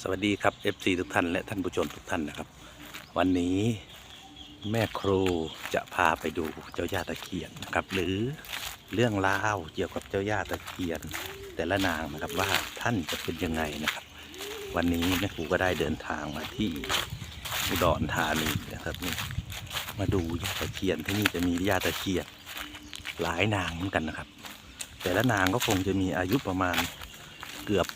สวัสดีครับ FC ทุกท่านและท่านผู้ชมทุกท่านนะครับ วันนี้แม่ครูจะพาไปดูเจ้าย่าตะเคียนนะครับ หรือเรื่องราวเกี่ยวกับเจ้าย่าตะเคียน แต่ละนางนะครับว่าท่านจะเป็นยังไงนะครับ วันนี้แม่ครูก็ได้เดินทางมาที่อุดรธานีนะครับนี่มาดูย่าตะเคียนที่นี่จะมีย่าตะเคียนหลายนางเหมือนกันนะครับ แต่ละนางก็คงจะมีอายุประมาณเกือบ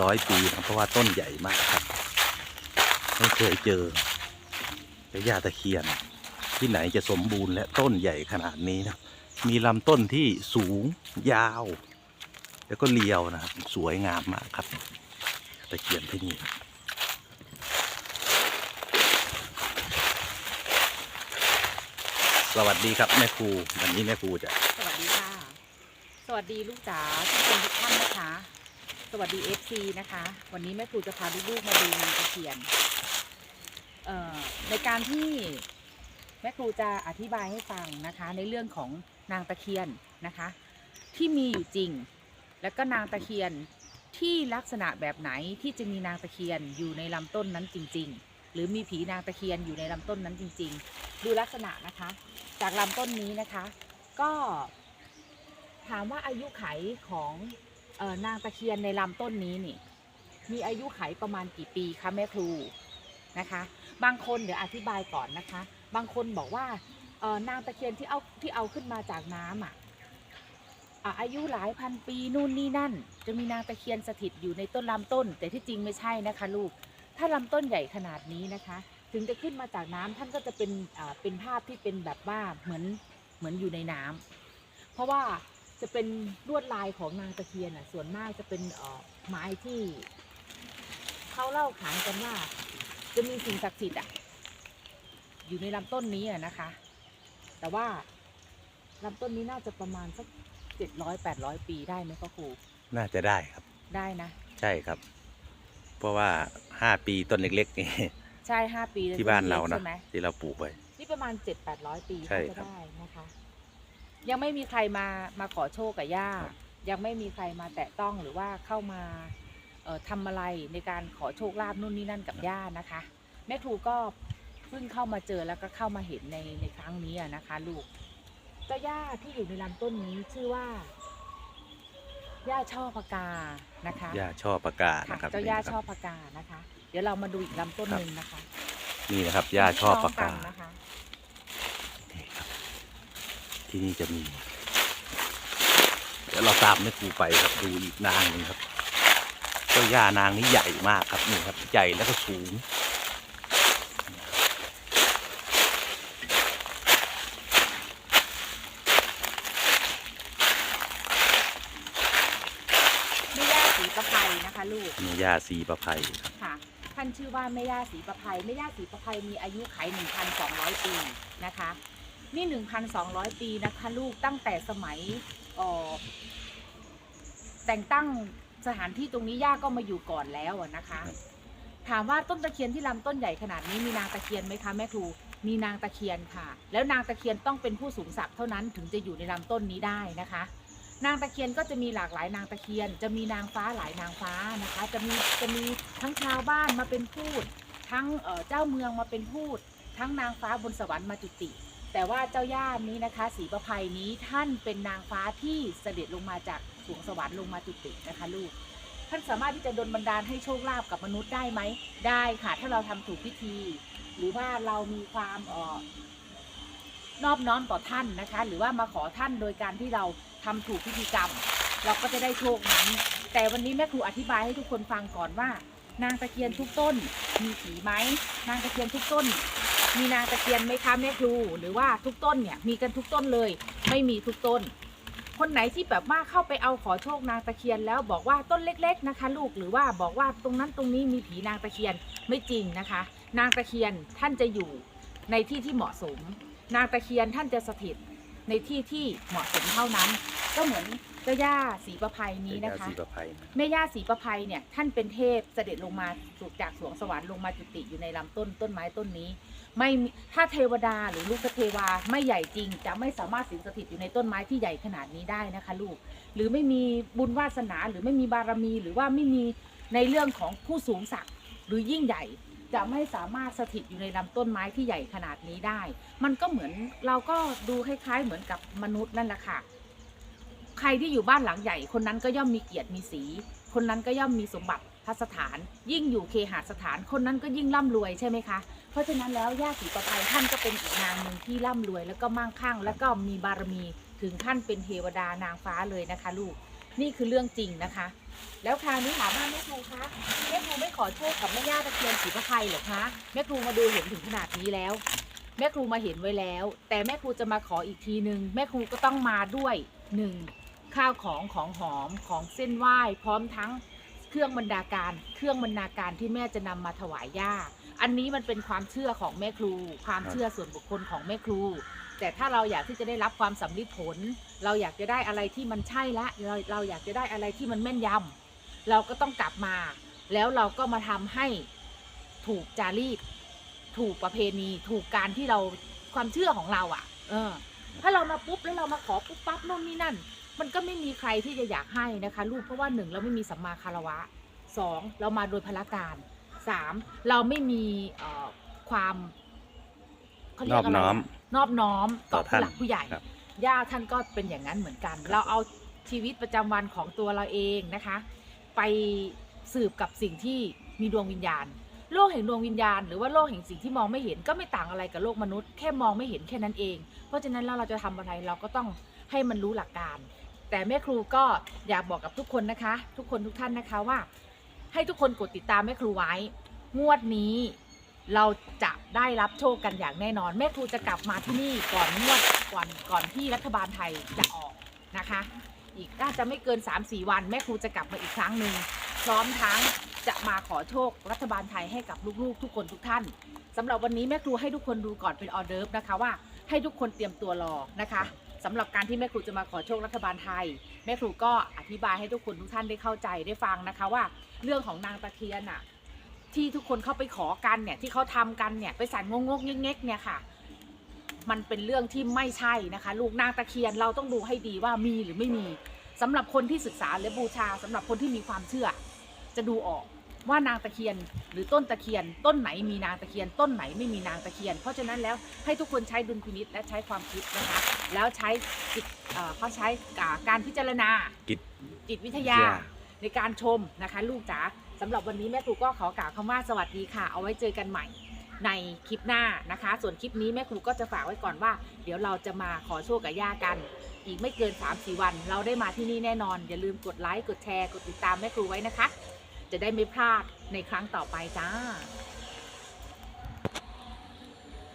ร้อยปีนะเพราะว่าต้นใหญ่มากครับ ไม่เคยเจอเจ้าย่าตะเคียน ที่ไหนจะสมบูรณ์และต้นใหญ่ขนาดนี้นะมีลำต้นที่สูงยาว แล้วก็เรียวนะครับ สวยงามมากครับตะเคียนที่นี่สวัสดีครับแม่ครูวันนี้แม่ครูจะสวัสดีค่ะ สวัสดีลูกจ๋าทุกคนทุกท่านนะคะ สวัสดี FC นะคะ วันนี้แม่ครูจะพาลูกๆมาดูนางตะเคียนเอ่อในการที่แม่ครูจะอธิบายให้ฟังนะคะ ในเรื่องของนางตะเคียนนะคะ ที่มีอยู่จริง แล้วก็นางตะเคียนที่ลักษณะแบบไหนที่จะมีนางตะเคียนอยู่ในลำต้นนั้นจริง ๆ หรือมีผีนางตะเคียนอยู่ในลำต้นนั้นจริง ๆ ดูลักษณะนะคะ จากลำต้นนี้นะคะ ก็ถามว่าอายุไขของ ออนางตะเคียนในลำต้นนี้นี่ มีอายุไขประมาณกี่ปีคะแม่ครูนะคะ บางคนเดี๋ยวอธิบายก่อนนะคะ บางคนบอกว่าเออนางตะเคียนที่เอาที่เอาขึ้นมาจากน้ำอะอะอายุหลายพันปีนู่นนี่นั่น จะมีนางตะเคียนสถิตอยู่ในต้นลำต้น แต่ที่จริงไม่ใช่นะคะลูก ถ้าลำต้นใหญ่ขนาดนี้นะคะ ถึงจะขึ้นมาจากน้ำท่านก็จะเป็นเป็นภาพที่เป็นแบบว่าเหมือนเหมือนอยู่ในน้ำเพราะว่า จะเป็นลวดลายของนางตะเคียนอะ ส่วนมากจะเป็นเอ่อไม้ที่เขาเล่าขานกันว่า จะมีสิ่งศักดิ์สิทธิ์อะ อยู่ในลำต้นนี้อะนะคะ แต่ว่าลำต้นนี้น่าจะประมาณสักเจ็ดร้อยแปดร้อยปีได้ไหมพ่อครูน่าจะได้ครับ ได้นะ ใช่ครับ เพราะว่าห้าปีต้นเล็กๆนี่ ใช่ห้าปีลยที่บ้านเรานะใช่ไหมที่เราปลูกไว้ นี่ประมาณเจ็ดแปดร้อยปีใช่น่าจะครับ ได้นะคะ ยังไม่มีใครมามาขอโชคกับย่าครับยังไม่มีใครมาแตะต้องหรือว่าเข้ามาเอ่อทำอะไรในการขอโชคลาภนู่นนี่นั่นกับย่านะคะ แม่ครูก็เพิ่งเข้ามาเจอแล้วก็เข้ามาเห็นในในครั้งนี้อะนะคะลูกเจ้าย่าที่อยู่ในลำต้นนี้ชื่อว่า ย่าช่อพกานะคะย่าช่อประกาศค่ะนะครับเจ้าย่านี่นะช่อครับพกานะคะ เดี๋ยวเรามาดูอีกลำต้นครับหนึ่งนะคะ นี่นะครับย่าช่อประกาศน้งนนะคะนี่ครับ ที่นี่จะมี เดี๋ยวเราตามแม่ครูไปครับดูอีกนางหนึงครับเจ้าย่านางนี้ใหญ่มากครับนี่ครับ ใหญ่แล้วก็สูงแม่ย่าสีประไพนะคะลูกมีย่าสีประไพครับค่ะท่านชื่อว่าแม่ย่าศรีประภัยแม่ย่าศรีประภัยมีอายุไข 1,200 ปีนะคะ นี่ 1,200 ปีนะคะลูกตั้งแต่สมัยเอ่อแต่งตั้งสถานที่ตรงนี้ย่าก็มาอยู่ก่อนแล้วอะนะคะ ถามว่าต้นตะเคียนที่ลำต้นใหญ่ขนาดนี้มีนางตะเคียนไหมคะแม่ครูมีนางตะเคียนค่ะ แล้วนางตะเคียนต้องเป็นผู้สูงศักดิ์เท่านั้นถึงจะอยู่ในลำต้นนี้ได้นะคะ นางตะเคียนก็จะมีหลากหลายนางตะเคียน จะมีนางฟ้าหลายนางฟ้านะคะ จะมีจะมีทั้งชาวบ้านมาเป็นพูด ทั้งเอ่อเจ้าเมืองมาเป็นพูด ทั้งนางฟ้าบนสวรรค์มาจุติ แต่ว่าเจ้าย่านี้นะคะสีประภัยนี้ท่านเป็นนางฟ้าที่เสด็จลงมาจากสวงสวรรค์ลงมาจุตินะคะลูก ท่านสามารถที่จะดลบันดาลให้โชคลาภกับมนุษย์ได้ไหม ได้ค่ะ ถ้าเราทำถูกพิธี หรือว่าเรามีความอ่อนอบน้อมต่อท่านนะคะ หรือว่ามาขอท่านโดยการที่เราทำถูกพิธีกรรม เราก็จะได้โชคนั้นแต่วันนี้แม่ครูอธิบายให้ทุกคนฟังก่อนว่า นางตะเคียนทุกต้นมีผีไหมนางตะเคียนทุกต้น มีนางตะเคียนไหมคะแม่ครู หรือว่าทุกต้นเนี่ยมีกันทุกต้นเลย ไม่มีทุกต้น คนไหนที่แบบว่าเข้าไปเอาขอโชคนางตะเคียนแล้วบอกว่าต้นเล็ก ๆนะคะ ลูกหรือว่าบอกว่าตรงนั้นตรงนี้มีผีนางตะเคียนไม่จริงนะคะ นางตะเคียนท่านจะอยู่ในที่ที่เหมาะสม นางตะเคียนท่านจะสถิตในที่ที่เหมาะสมเท่านั้น ก็เหมือน เจ้าย่าสีประภัยนี้เจ้านะย่าคะ สีประไพนะแม่ย่าศรีประภัยเนี่ยท่านเป็นเทพเสด็จลงมาสุจากสวงสวรรค์ลงมาจุติอยู่ในลำต้นต้นไม้ต้นนี้ ไม่มีถ้าเทวดาหรือลูกเทวาไม่ใหญ่จริง จะไม่สามารถสิงสถิตอยู่ในต้นไม้ที่ใหญ่ขนาดนี้ได้นะคะลูก หรือไม่มีบุญวาสนาหรือไม่มีบารมีหรือว่าไม่มีในเรื่องของผู้สูงศักดิ์หรือยิ่งใหญ่ จะไม่สามารถสถิตอยู่ในลำต้นไม้ที่ใหญ่ขนาดนี้ได้ มันก็เหมือนเราก็ดูคล้ายๆเหมือนกับมนุษย์นั่นแหละค่ะ ใครที่อยู่บ้านหลังใหญ่ คนนั้นก็ย่อมมีเกียรติมีสี คนนั้นก็ย่อมมีสมบัติพัสถาน ยิ่งอยู่เคหสถาน คนนั้นก็ยิ่งร่ำรวยใช่ไหมคะ เพราะฉะนั้นแล้วย่าศรีประภัยท่านก็เป็นอีกนางหนึ่งที่ร่ำรวย แล้วก็มั่งคั่ง แล้วก็มีบารมีถึงขั้นเป็นเทวดานางฟ้าเลยนะคะ ลูก นี่คือเรื่องจริงนะคะ แล้วคราวนี้ถามว่าแม่ครูคะแม่ครูไม่ขอโชคกับแม่ย่าตะเคียนศรีประภัยเหรอคะแม่ครูมาดูเห็นถึงขนาดนี้แล้ว แม่ครูมาเห็นไว้แล้ว แต่แม่ครูจะมาขออีกทีหนึ่งแม่ครูก็ต้องมาด้วยหนึ่ง ข้าวของของหอมของเส้นไหว้พร้อมทั้งเครื่องบรรดาการ เครื่องบรรณาการที่แม่จะนำมาถวายย่า อันนี้มันเป็นความเชื่อของแม่ครู ความเชื่อส่วนบุคคลของแม่ครู แต่ถ้าเราอยากที่จะได้รับความสำลิดผล เราอยากจะได้อะไรที่มันใช่ละเราเราอยากจะได้อะไรที่มันแม่นยำเราก็ต้องกลับมา แล้วเราก็มาทำให้ถูกจารีตถูกประเพณี ถูกการที่เราความเชื่อของเราอะ่ะ เออ ถ้าเรามาปุ๊บแล้วเรามาขอปุ๊บปั๊บโน่นนี่นั่น มันก็ไม่มีใครที่จะอยากให้นะคะลูกเพราะว่าหนึ่งเราไม่มีสัมมาคารวะสองเรามาโดยพละการสามเราไม่มีเอ่อความเขาเรีนยอกกอะไรน้อมอะนอบน้อมต่อต่อท่านผู้หลักผู้ใหญ่ครับย่าท่านก็เป็นอย่างนั้นเหมือนกัน เราเอาชีวิตประจำวันของตัวเราเองนะคะ ไปสืบกับสิ่งที่มีดวงวิญญาณ โลกแห่งดวงวิญญาณ หรือว่าโลกแห่งสิ่งที่มองไม่เห็นก็ไม่ต่างอะไรกับโลกมนุษย์แค่มองไม่เห็นแค่นั้นเอง เพราะฉะนั้นแล้วเราจะทำอะไรเราก็ต้องให้มันรู้หลักการ แต่แม่ครูก็อยากบอกกับทุกคนนะคะ ทุกคนทุกท่านนะคะว่า ให้ทุกคนกดติดตามแม่ครูไว้ งวดนี้เราจะได้รับโชคกันอย่างแน่นอน แม่ครูจะกลับมาที่นี่ก่อนงวดก่อนก่อนที่รัฐบาลไทยจะออกนะคะ อีกน่าจะไม่เกิน 3-4 วัน แม่ครูจะกลับมาอีกครั้งหนึ่งพร้อมทั้งจะมาขอโชครัฐบาลไทยให้กับลูกๆ ทุกคนทุกท่านสำหรับวันนี้แม่ครูให้ทุกคนดูก่อนเป็นออเดิร์ฟนะคะว่าให้ทุกคนเตรียมตัวรอนะคะ สำหรับการที่แม่ครูจะมาขอโชครัฐบาลไทย แม่ครูก็อธิบายให้ทุกคนทุกท่านได้เข้าใจได้ฟังนะคะว่า เรื่องของนางตะเคียนอะที่ทุกคนเข้าไปขอกันเนี่ยที่เขาทำกันเนี่ยไปสั่นงงงเงกเนี่ยค่ะ มันเป็นเรื่องที่ไม่ใช่นะคะ ลูกนางตะเคียนเราต้องดูให้ดีว่ามีหรือไม่มีสำหรับคนที่ศึกษาและบูชาสำหรับคนที่มีความเชื่อ จะดูออก ว่านางตะเคียนหรือต้นตะเคียน ต้นไหนมีนางตะเคียน ต้นไหนไม่มีนางตะเคียน เพราะฉะนั้นแล้วให้ทุกคนใช้ดุลพินิษและใช้ความคิดนะคะ แล้วใช้จิตเอ่อเขาใช้อ่าการพิจารณากิจจิตวิทยา ในการชมนะคะ ลูกจ๋าสำหรับวันนี้แม่ครูก็ขอกล่าวคำว่าสวัสดีค่ะ เอาไว้เจอกันใหม่ในคลิปหน้านะคะ ส่วนคลิปนี้แม่ครูก็จะฝากไว้ก่อนว่า เดี๋ยวเราจะมาขอโชคกับย่ากัน อีกไม่เกิน3-4วัน เราได้มาที่นี่แน่นอน อย่าลืมกดไลค์กดแชร์กดติดตามแม่ครูไว้นะคะ จะได้ไม่พลาดในครั้งต่อไปจ้า